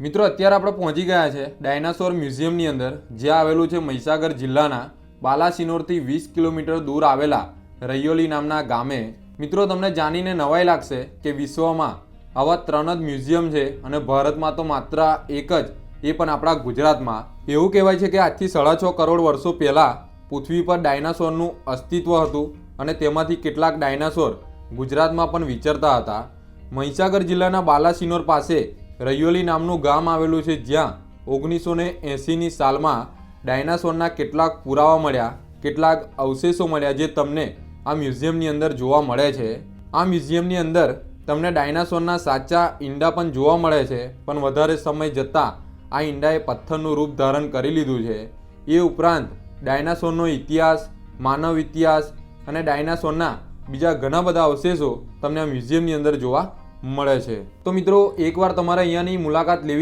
મિત્રો, અત્યારે આપણે પહોંચી ગયા છે ડાયનાસોર મ્યુઝિયમની અંદર જે આવેલું છે મહીસાગર જિલ્લાના બાલાસિનોરથી વીસ કિલોમીટર દૂર આવેલા રૈયોલી નામના ગામે. મિત્રો, તમને જાણીને નવાઈ લાગશે કે વિશ્વમાં આવા ત્રણ જ મ્યુઝિયમ છે અને ભારતમાં તો માત્ર એક જ, એ પણ આપણા ગુજરાતમાં. એવું કહેવાય છે કે આજથી સાડા છ કરોડ વર્ષો પહેલાં પૃથ્વી પર ડાયનાસોરનું અસ્તિત્વ હતું અને તેમાંથી કેટલાક ડાયનાસોર ગુજરાતમાં પણ વિચરતા હતા. મહીસાગર જિલ્લાના બાલાસિનોર પાસે રૈયોલી નામનું ગામ આવેલું છે જ્યાં ઓગણીસો ને એંસીની સાલમાં ડાયનાસોરના કેટલાક પુરાવા મળ્યા, કેટલાક અવશેષો મળ્યા જે તમને આ મ્યુઝિયમની અંદર જોવા મળે છે. આ મ્યુઝિયમની અંદર તમને ડાયનાસોરના સાચા ઈંડા પણ જોવા મળે છે, પણ વધારે સમય જતાં આ ઈંડાએ પથ્થરનું રૂપ ધારણ કરી લીધું છે. એ ઉપરાંત ડાયનાસોરનો ઇતિહાસ, માનવ ઇતિહાસ અને ડાયનાસોરના બીજા ઘણા બધા અવશેષો તમને આ મ્યુઝિયમની અંદર જોવા મળે છે. તો મિત્રો એકવાર તમારે અહીંયાની મુલાકાત લેવી